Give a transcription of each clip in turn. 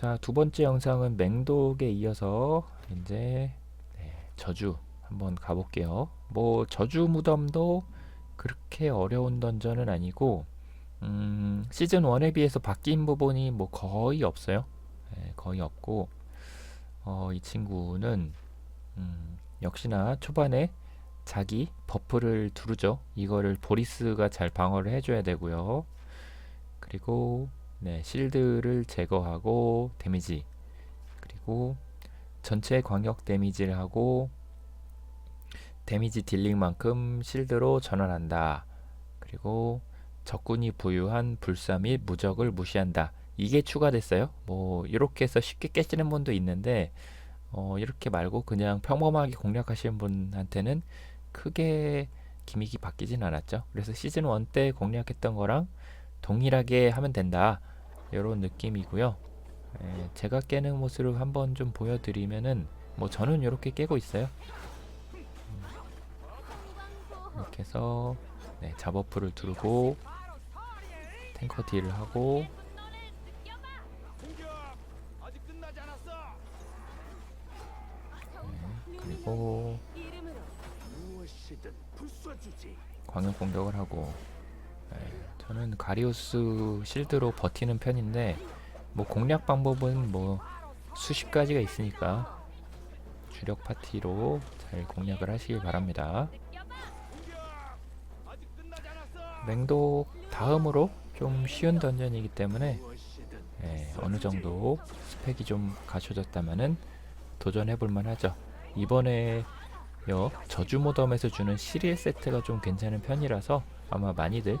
자, 두 번째 영상은 맹독에 이어서 이제 네, 저주 한번 가볼게요. 뭐 저주 무덤도 그렇게 어려운 던전은 아니고 음, 시즌 1에 비해서 바뀐 부분이 뭐 거의 없어요. 네, 거의 없고 어, 이 친구는 음, 역시나 초반에 자기 버프를 두르죠. 이거를 보리스가 잘 방어를 해줘야 되고요. 그리고 네, 실드를 제거하고 데미지 그리고 전체 광역 데미지를 하고 데미지 딜링만큼 실드로 전환한다. 그리고 적군이 부유한 불사 및 무적을 무시한다. 이게 추가됐어요. 뭐 이렇게 해서 쉽게 깨지는 분도 있는데 어, 이렇게 말고 그냥 평범하게 공략하시는 분한테는 크게 기믹이 바뀌진 않았죠. 그래서 시즌 1 때 공략했던 거랑 동일하게 하면 된다. 이런 느낌이고요. 에, 제가 깨는 모습을 한번 좀 보여드리면은 뭐 저는 이렇게 깨고 있어요. 음, 이렇게 해서 네, 잡어프를 두르고 탱커 딜을 하고. 네, 그리고. 광역 공격을 하고 네, 저는 가리우스 실드로 버티는 편인데 뭐 공략 방법은 뭐 수십 가지가 있으니까 주력 파티로 잘 공략을 하시길 바랍니다. 맹독 다음으로 좀 쉬운 던전이기 때문에 예, 어느 정도 스펙이 좀 갖춰졌다면은 도전해 볼 만 하죠. 이번에 요 저주 모덤에서 주는 시리얼 세트가 좀 괜찮은 편이라서 아마 많이들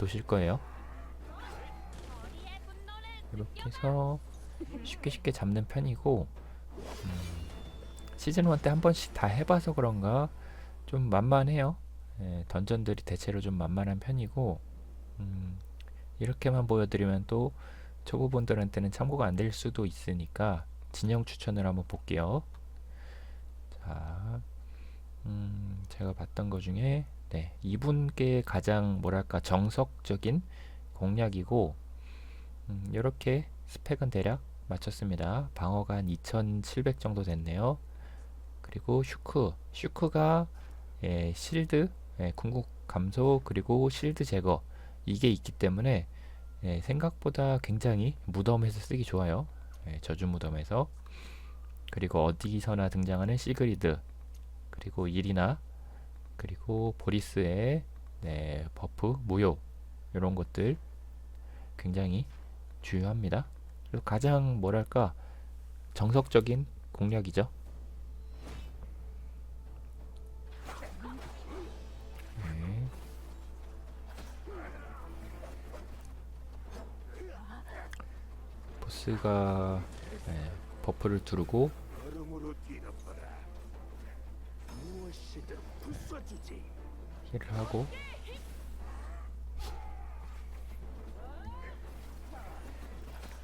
도실 거예요. 이렇게 해서 쉽게 쉽게 잡는 편이고 음, 시즌 1 때 한 번씩 다 해봐서 그런가 좀 만만해요. 예, 던전들이 대체로 좀 만만한 편이고 음, 이렇게만 보여드리면 또 초보분들한테는 참고가 안 될 수도 있으니까 진영 추천을 한번 볼게요. 자, 음, 제가 봤던 것 중에 네, 이분께 가장 뭐랄까 정석적인 공략이고 음, 이렇게 스펙은 대략 맞췄습니다. 방어가 한 2700 정도 됐네요. 그리고 슈크, 슈크가 예, 실드, 예, 궁극 감소 그리고 실드 제거 이게 있기 때문에 예, 생각보다 굉장히 무덤에서 쓰기 좋아요. 예, 저주 무덤에서 그리고 어디서나 등장하는 시그리드 그리고 일이나 그리고 보리스의 네, 버프 무효 이런 것들 굉장히 주요합니다. 그리고 가장 뭐랄까 정석적인 공략이죠. 네. 보스가 네, 버프를 두르고 힐을 하고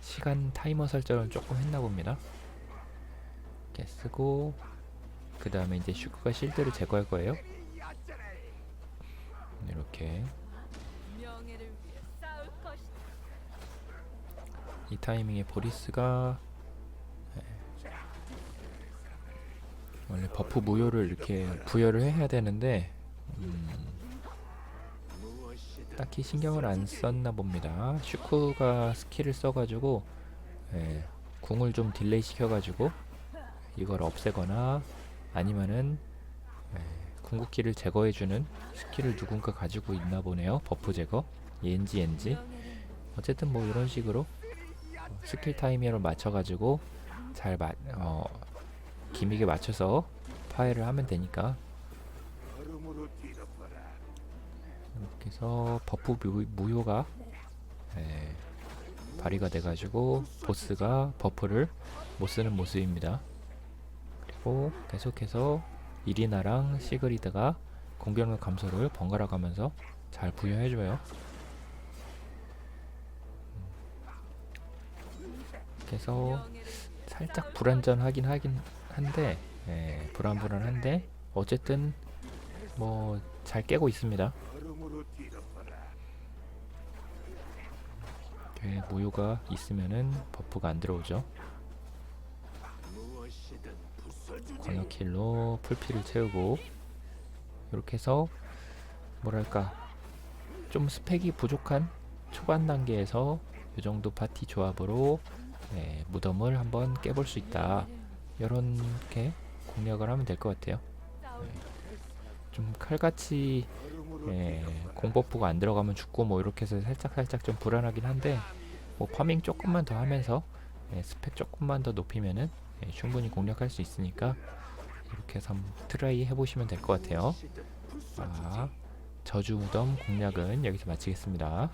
시간 타이머 설정을 조금 했나 봅니다. 이렇게 쓰고 그 다음에 이제 슈크가 실드를 제거할 거예요. 이렇게. 이 타이밍에 보리스가 원래 버프 무효를 이렇게 부여를 해야 되는데 음, 딱히 신경을 안 썼나 봅니다. 슈크가 스킬을 써가지고 예, 궁을 좀 딜레이 시켜가지고 이걸 없애거나 아니면은 예, 궁극기를 제거해주는 스킬을 누군가 가지고 있나 보네요. 버프 제거, 옌지. 명예를 어쨌든 뭐 이런 식으로 어, 스킬 타이밍을 맞춰가지고 잘 마, 어, 기믹에 맞춰서 파일을 하면 되니까. 이렇게 해서 버프 무, 무효가 예, 발휘가 돼가지고 보스가 버프를 못 쓰는 모습입니다. 그리고 계속해서 이리나랑 시그리드가 공격력 감소를 번갈아 가면서 잘 부여해줘요. 이렇게 해서 살짝 불안전하긴 하긴 한데 예, 불안불안한데 어쨌든 뭐 잘 깨고 있습니다. 이렇게 무효가 있으면은 버프가 안 들어오죠. 광역킬로 풀피를 채우고 이렇게 해서 뭐랄까 좀 스펙이 부족한 초반 단계에서 이 정도 파티 조합으로 네, 무덤을 한번 깨볼 수 있다. 이렇게 공략을 하면 될 것 같아요. 싸울 좀 칼같이 예. 공버프가 안 들어가면 죽고 뭐 이렇게 해서 살짝 살짝 좀 불안하긴 한데 뭐 파밍 조금만 더 하면서 예, 스펙 조금만 더 높이면은 예, 충분히 공략할 수 있으니까 이렇게 해서 트라이 해보시면 될 것 같아요. 자, 저주 무덤 공략은 여기서 마치겠습니다.